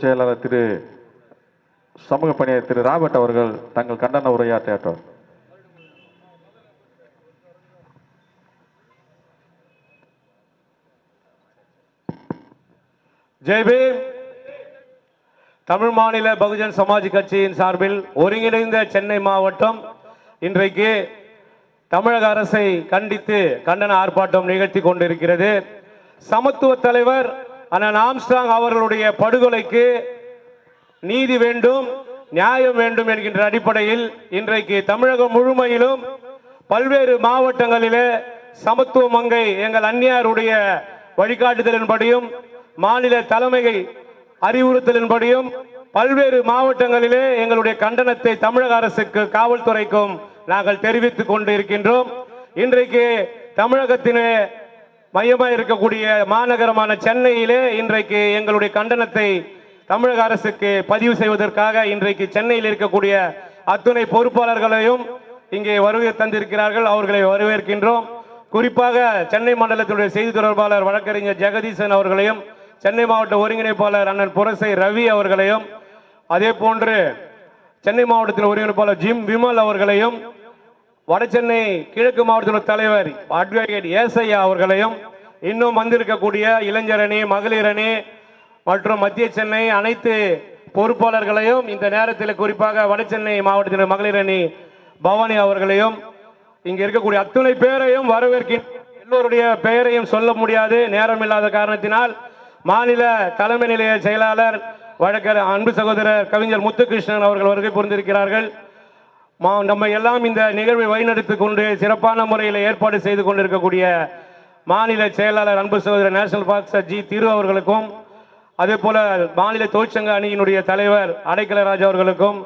செயலாளர் திரு சமூக பணியாளர் திரு ராபர்ட் அவர்கள் தங்கள் கண்டன உரையாற்றார் ஜெய்பீம் தமிழ் மாநில பகுஜன் சமாஜ் கட்சியின் சார்பில் ஒருங்கிணைந்த சென்னை மாவட்டம் இன்றைக்கு தமிழக அரசை கண்டித்து கண்டன ஆர்ப்பாட்டம் நிகழ்த்தி கொண்டிருக்கிறது. சமத்துவ தலைவர் ஆனால் ஆம்ஸ்டாங் அவர்களுடைய படுகொலைக்கு நீதி வேண்டும் நியாயம் வேண்டும் என்கின்ற அடிப்படையில் இன்றைக்கு தமிழகம் முழுமையிலும் பல்வேறு மாவட்டங்களிலே சமத்துவ மங்கை எங்கள் அந்நியாருடைய வழிகாட்டுதலின்படியும் மாநில தலைமையை அறிவுறுத்தலின்படியும் பல்வேறு மாவட்டங்களிலே எங்களுடைய கண்டனத்தை தமிழக அரசுக்கு காவல்துறைக்கும் நாங்கள் தெரிவித்துக் கொண்டு இருக்கின்றோம் இன்றைக்கு தமிழகத்திலே மையமாக இருக்கக்கூடிய மாநகரமான சென்னையிலே இன்றைக்கு எங்களுடைய கண்டனத்தை தமிழக அரசுக்கு பதிவு செய்வதற்காக இன்றைக்கு சென்னையில் இருக்கக்கூடிய அத்துணை பொறுப்பாளர்களையும் இங்கே வருகை தந்திருக்கிறார்கள். அவர்களை வரவேற்கின்றோம். குறிப்பாக சென்னை மண்டலத்தினுடைய செய்தி தொடர்பாளர் வழக்கறிஞர் ஜெகதீசன் அவர்களையும் சென்னை மாவட்ட ஒருங்கிணைப்பாளர் அண்ணன் புரசை ரவி அவர்களையும் அதே போன்று சென்னை மாவட்டத்தில் ஒருங்கிணைப்பாளர் ஜிம் விமல் அவர்களையும் வடசென்னை கிழக்கு மாவட்டத்தின் தலைவர் அட்வொகேட் ஏசையா அவர்களையும் இன்னும் வந்திருக்கக்கூடிய இளைஞரணி மகளிரணி மற்றும் மத்திய சென்னை அனைத்து பொறுப்பாளர்களையும் இந்த நேரத்தில் குறிப்பாக வடசென்னை மாவட்டத்தின் மகளிரணி பவானி அவர்களையும் இங்கே இருக்கக்கூடிய அத்துணை பேரையும் வரவேற்கின்ற எல்லோருடைய பெயரையும் சொல்ல முடியாது. நேரம் இல்லாத காரணத்தினால் மாநில தலைமை நிலைய செயலாளர் வழக்கர் அன்பு சகோதரர் கவிஞர் முத்துகிருஷ்ணன் அவர்கள் வருகை புரிந்திருக்கிறார்கள். மா நம்ம எல்லாம் இந்த நிகழ்வை வழிநடத்தி கொண்டு சிறப்பான முறையில் ஏற்பாடு செய்து கொண்டிருக்கக்கூடிய மாநில செயலாளர் அன்பு சகோதரர் நேஷனல் பார்க்ஸ் ஜி திரு அவர்களுக்கும் அதே போல மாநில தொழிற்சங்க அணியினுடைய தலைவர் அடைக்கலராஜ் அவர்களுக்கும்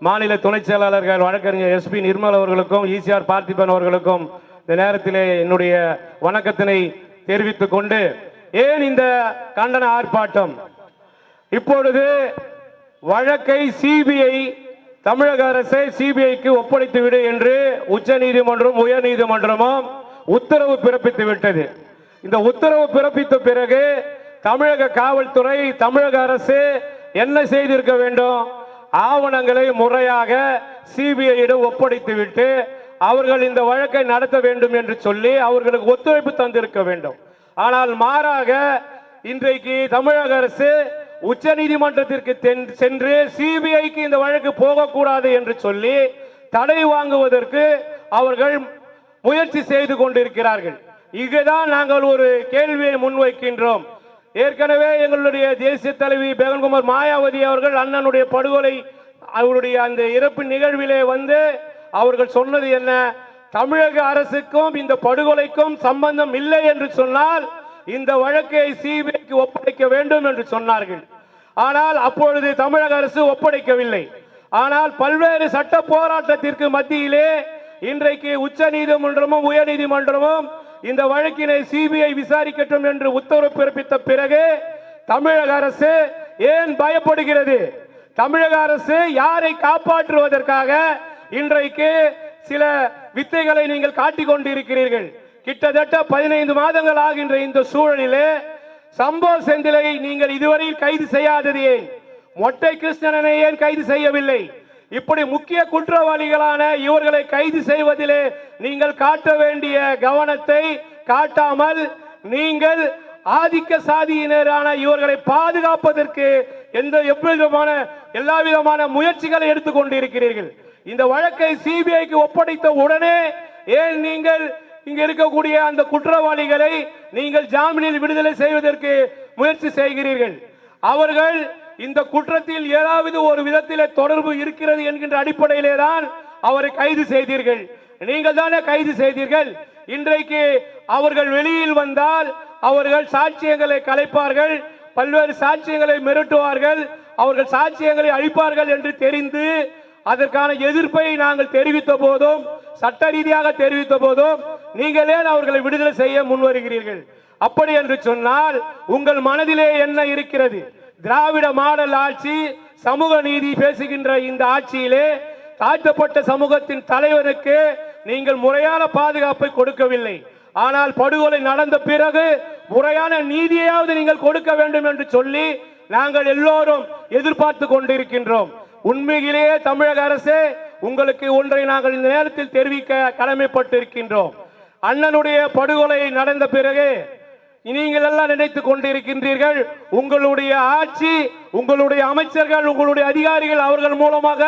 மாநில துணை செயலாளர்கள் வழக்கறிஞர் எஸ்பி நிர்மல் அவர்களுக்கும் ஈசிஆர் பார்த்திபன் அவர்களுக்கும் இந்த நேரத்திலே என்னுடைய வணக்கத்தினை தெரிவித்துக் கொண்டு ஏன் இந்த கண்டன ஆர்ப்பாட்டம்? இப்பொழுது வழக்கை சிபிஐ தமிழக அரசை சிபிஐக்கு ஒப்படைத்து விடு என்று உச்ச நீதிமன்றம் உயர் நீதிமன்றமும் உத்தரவு பிறப்பித்து விட்டது. இந்த உத்தரவு பிறப்பித்த பிறகு தமிழக காவல்துறை தமிழக அரசு என்ன செய்திருக்க வேண்டும்? ஆவணங்களை முறையாக சிபிஐயிடம் ஒப்படைத்து விட்டு அவர்கள் இந்த வழக்கை நடத்த வேண்டும் என்று சொல்லி அவர்களுக்கு ஒத்துழைப்பு தந்திருக்க வேண்டும். ஆனால் மாறாக இன்றைக்கு தமிழக அரசு உச்ச நீதிமன்றத்திற்கு சென்று சிபிஐக்கு இந்த வழக்கு போகக்கூடாது என்று சொல்லி தடை வாங்குவதற்கு அவர்கள் முயற்சி செய்து கொண்டிருக்கிறார்கள். இங்குதான் நாங்கள் ஒரு கேள்வியை முன்வைக்கின்றோம். ஏற்கனவே எங்களுடைய தேசிய தலைவி பேகன்குமார் மாயாவதி அவர்கள் அண்ணனுடைய படுகொலை அவருடைய அந்த இறப்பு நிகழ்விலே வந்து அவர்கள் சொன்னது என்ன? தமிழக அரசுக்கும் இந்த படுகொலைக்கும் சம்பந்தம் இல்லை என்று சொன்னால் இந்த வழக்கை சிபிஐக்கு ஒப்படைக்க வேண்டும் என்று சொன்னார்கள். ஆனால் அப்பொழுது தமிழக அரசு ஒப்படைக்கவில்லை. ஆனால் பல்வேறு சட்ட போராட்டத்திற்கு மத்தியிலே இன்றைக்கு உச்ச நீதிமன்றமும் உயர் நீதிமன்றமும் இந்த வழக்கினை சிபிஐ விசாரிக்கட்டும் என்று உத்தரவு பிறப்பித்த பிறகு தமிழக அரசு ஏன் பயப்படுகிறது? தமிழக அரசு யாரை காப்பாற்றுவதற்காக இன்றைக்கு சில வித்தைகளை நீங்கள் காட்டிக் கொண்டிருக்கிறீர்கள் கிட்டத்தட்ட பதினைந்து மாதங்கள் ஆகின்ற இந்த சூழலிலே சம்போ செந்திலை நீங்கள் இதுவரையில் கைது செய்யாதது ஏன்? மொட்டை கிருஷ்ணனை ஏன் கைது செய்யவில்லை? இப்படி முக்கிய குற்றவாளிகளான இவர்களை கைது செய்வதிலே நீங்கள் காட்ட வேண்டிய கவனத்தை காட்டாமல் நீங்கள் ஆதிக்க சாதியினரான இவர்களை பாதுகாப்பதற்கு எந்த எவ்விதமான எல்லா விதமான முயற்சிகளை எடுத்துக்கொண்டிருக்கிறீர்கள் இந்த வழக்கை சிபிஐக்கு ஒப்படைத்த உடனே ஏன் நீங்கள் இங்க இருக்கக்கூடிய அந்த குற்றவாளிகளை நீங்கள் ஜாமீனில் விடுதலை செய்வதற்கு முயற்சி செய்கிறீர்கள். அவர்கள் இந்த குற்றத்தில் ஏதாவது ஒரு விதத்தில் தொடர்பு இருக்கிறது என்கின்ற அடிப்படையிலே தான் அவரை கைது செய்தீர்கள். நீங்கள் தானே கைது செய்தீர்கள். இன்றைக்கு அவர்கள் வெளியில் வந்தால் அவர்கள் சாட்சியங்களை கலைப்பார்கள் பல்வேறு சாட்சியங்களை மிரட்டுவார்கள் அவர்கள் சாட்சியங்களை அழிப்பார்கள் என்று தெரிந்து அதற்கான எதிர்ப்பை நாங்கள் தெரிவித்த போதும் சட்ட ரீதியாக தெரிவித்த போதும் நீங்கள் ஏன் அவர்களை விடுதலை செய்ய முன்வருகிறீர்கள். அப்படி என்று சொன்னால் உங்கள் மனதிலே என்ன இருக்கிறது? திராவிட மாடல் ஆட்சி சமூக நீதி பேசுகின்ற இந்த ஆட்சியிலே தாழ்த்தப்பட்ட சமூகத்தின் தலைவருக்கு நீங்கள் முறையான பாதுகாப்பை கொடுக்கவில்லை. ஆனால் படுகொலை நடந்த பிறகு முறையான நீதியையாவது நீங்கள் கொடுக்க வேண்டும் என்று சொல்லி நாங்கள் எல்லோரும் எதிர்பார்த்து கொண்டிருக்கின்றோம். உண்மையிலேயே தமிழக அரசே உங்களுக்கு ஒன்றை நாங்கள் இந்த நேரத்தில் தெரிவிக்க கடமைப்பட்டிருக்கின்றோம். அண்ணனுடைய படுகொலை நடந்த பிறகு நீங்கள் எல்லாம் நினைத்துக் கொண்டிருக்கின்றீர்கள். உங்களுடைய ஆட்சி உங்களுடைய அமைச்சர்கள் உங்களுடைய அதிகாரிகள் அவர்கள் மூலமாக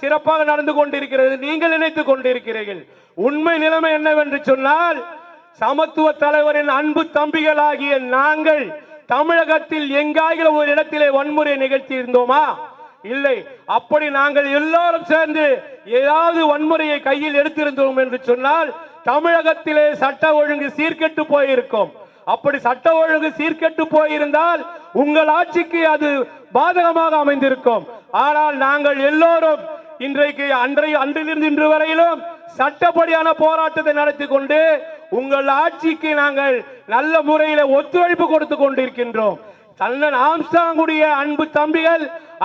சிறப்பாக நடந்து கொண்டிருக்கிறது. நீங்கள் நினைத்துக் கொண்டிருக்கிறீர்கள். உண்மை நிலைமை என்னவென்று சொன்னால் சமத்துவ தலைவரின் அன்பு தம்பிகளாகிய நாங்கள் தமிழகத்தில் எங்காகிலும் ஒரு இடத்திலே வன்முறை நிகழ்த்தி இருந்தோமா இல்லை. அப்படி நாங்கள் எல்லாரும் சேர்ந்து ஏதாவது வன்முறையை கையில் எடுத்திருந்தோம் என்று சொன்னால் தமிழகத்திலே சட்ட ஒழுங்கு சீர்கெட்டு போயிருக்கும். அப்படி சட்ட ஒழுங்கு சீர்கெட்டு போயிருந்தால் உங்கள் ஆட்சிக்கு அது பாதகமாக அமைந்திருக்கும். ஆனால் நாங்கள் எல்லோரும் இன்றைக்கு அன்றைய அன்றிலிருந்து இன்று வரையிலும் சட்டப்படியான போராட்டத்தை நடத்தி கொண்டு உங்கள் ஆட்சிக்கு நாங்கள் நல்ல முறையில் ஒத்துழைப்பு கொடுத்து கொண்டிருக்கின்றோம். தன்னன் ஆம்சாங்குடைய அன்பு தம்பிகள்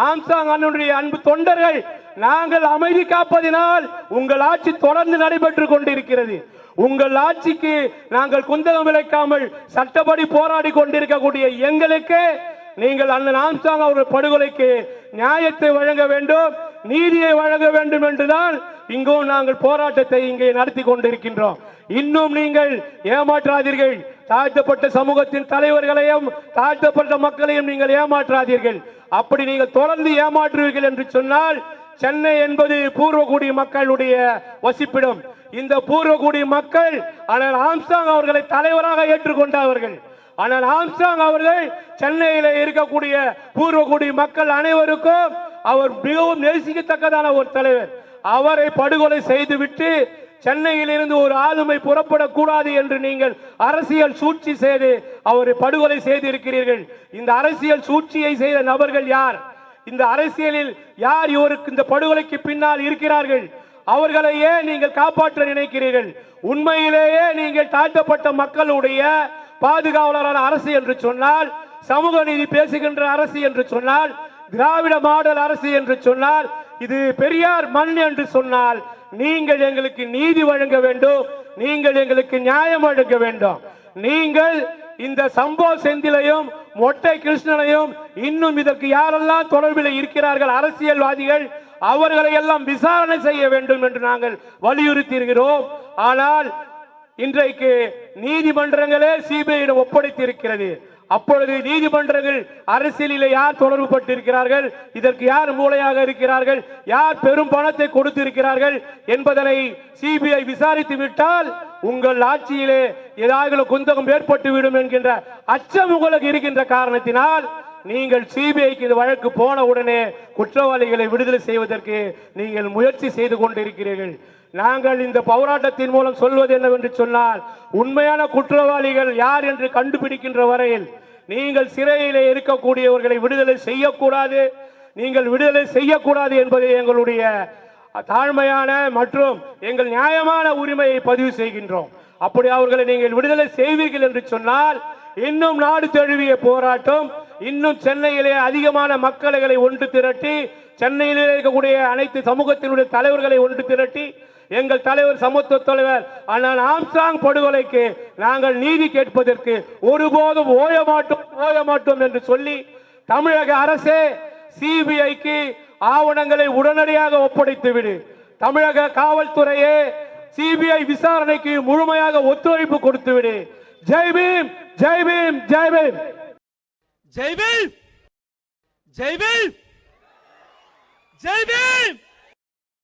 ஆம்சாங் அண்ணனுடைய அன்பு தொண்டர்கள் நாங்கள் அமைதி காப்பதினால் உங்கள் ஆட்சி தொடர்ந்து நடைபெற்றுக் கொண்டிருக்கிறது. உங்கள் ஆட்சிக்கு நாங்கள் குந்தகம் விளைக்காமல் சட்டப்படி போராடி கொண்டிருக்கக்கூடிய எங்களுக்கு நீங்கள் அந்த ஆம்சாங் அவர்கள் படுகொலைக்கு நியாயத்தை வழங்க வேண்டும் நீதியை வழங்க வேண்டும் என்றுதான் இங்கும் நாங்கள் போராட்டத்தை இங்கே நடத்தி கொண்டிருக்கின்றோம். இன்னும் நீங்கள் ஏமாற்றாதீர்கள். தாழ்த்தப்பட்ட சமூகத்தின் தலைவர்களையும் தாழ்த்தப்பட்ட மக்களையும் நீங்கள் ஏமாற்றாதீர்கள். அப்படி நீங்கள் தொடர்ந்து ஏமாற்றுவீர்கள் என்று சொன்னால் சென்னை என்பது பூர்வகுடி மக்களுடைய வசிப்பிடம். இந்த பூர்வகுடி மக்கள் ஆனால் ஆம்சாங் அவர்களை தலைவராக ஏற்றுக்கொண்டவர்கள். ஆனால் ஆம்சாங் அவர்கள் சென்னையில் இருக்கக்கூடிய பூர்வகுடி மக்கள் அனைவருக்கும் அவர் மிகவும் நேசிக்கத்தக்கதான ஒரு தலைவர். அவரை படுகொலை செய்துவிட்டு சென்னையில் இருந்து ஒரு ஆளுமை புறப்படக்கூடாது என்று நீங்கள் அரசியல் சூழ்ச்சி செய்து அவரை படுகொலை செய்திருக்கிறீர்கள். இந்த அரசியல் சூழ்ச்சியை செய்த நபர்கள் யார்? இந்த அரசியலில் யார் இவருக்கு இந்த படுகொலைக்கு பின்னால் இருக்கிறார்கள்? அவர்களை ஏன் நீங்கள் காப்பாற்ற நினைக்கிறீர்கள்? உண்மையிலேயே நீங்கள் தாழ்த்தப்பட்ட மக்களுடைய பாதுகாவலரான அரசு என்று சொன்னால் சமூக நீதி பேசுகின்ற அரசு என்று சொன்னால் திராவிட மாடல் அரசு என்று சொன்னால் இது பெரியார் மண் என்று சொன்னால் நீங்கள் எங்களுக்கு நீதி வழங்க வேண்டும் நீங்கள் எங்களுக்கு நியாயம் வழங்க வேண்டும். நீங்கள் இந்த சம்போ செந்திலையும் மொட்டை கிருஷ்ணனையும் இன்னும் இதற்கு யாரெல்லாம் தொடர்பில் இருக்கிறார்கள் அரசியல்வாதிகள் அவர்களை எல்லாம் விசாரணை செய்ய வேண்டும் என்று நாங்கள் வலியுறுத்தி இருக்கிறோம் ஆனால் இன்றைக்கு நீதிமன்றங்களே சிபிஐயிடம் ஒப்படைத்திருக்கிறது. அப்பொழுது நீதிமன்றங்கள் அரசியலில் யார் தொடர்பு பட்டிருக்கிறார்கள் இதற்கு யார் மூளையாக இருக்கிறார்கள் யார் பெரும் பணத்தை கொடுத்திருக்கிறார்கள் என்பதனை சிபிஐ விசாரித்து விட்டால் உங்கள் ஆட்சியிலே ஏதாவது குந்தகம் ஏற்பட்டு விடும் என்கின்ற அச்சம் உங்களுக்கு இருக்கின்ற காரணத்தினால் நீங்கள் சிபிஐக்கு இந்த வழக்கு போன உடனே குற்றவாளிகளை விடுதலை செய்வதற்கு நீங்கள் முயற்சி செய்து கொண்டிருக்கிறீர்கள். நாங்கள் இந்த போராட்டத்தின் மூலம் சொல்வது என்னவென்று சொன்னால் உண்மையான குற்றவாளிகள் யார் என்று கண்டுபிடிக்கின்ற வரையில் நீங்கள் சிறையிலே இருக்கக்கூடியவர்களை விடுதலை செய்யக்கூடாது. நீங்கள் விடுதலை செய்யக்கூடாது என்பது எங்களுடைய தாழ்மையான மற்றும் எங்கள் நியாயமான உரிமையை பதிவு செய்கின்றோம். அப்படி அவர்களை நீங்கள் விடுதலை செய்வீர்கள் என்று சொன்னால் இன்னும் நாடு தழுவிய போராட்டம் இன்னும் சென்னையிலே அதிகமான மக்களை ஒன்று திரட்டி சென்னையிலே இருக்கக்கூடிய அனைத்து சமூகத்தினுடைய தலைவர்களை ஒன்று திரட்டி எங்கள் தலைவர் சமத்துவ தலைவர் ஆனால் ஆம்ஸ்டாங் படுகொலைக்கு நாங்கள் நீதி கேட்பதற்கு ஒருபோதும் ஓய மாட்டோம் ஓய மாட்டோம் என்று சொல்லி தமிழக அரசே சிபிஐக்கு ஆவணங்களை உடனடியாக ஒப்படைத்து விடு. தமிழக காவல்துறையே சிபிஐ விசாரணைக்கு முழுமையாக ஒத்துழைப்பு கொடுத்து விடு ஜெய் பீம் ஜெய் பீம் ஜெய் பீம். ஜெய் பீம்! ஜெய் பீம்! ஜெய் பீம்!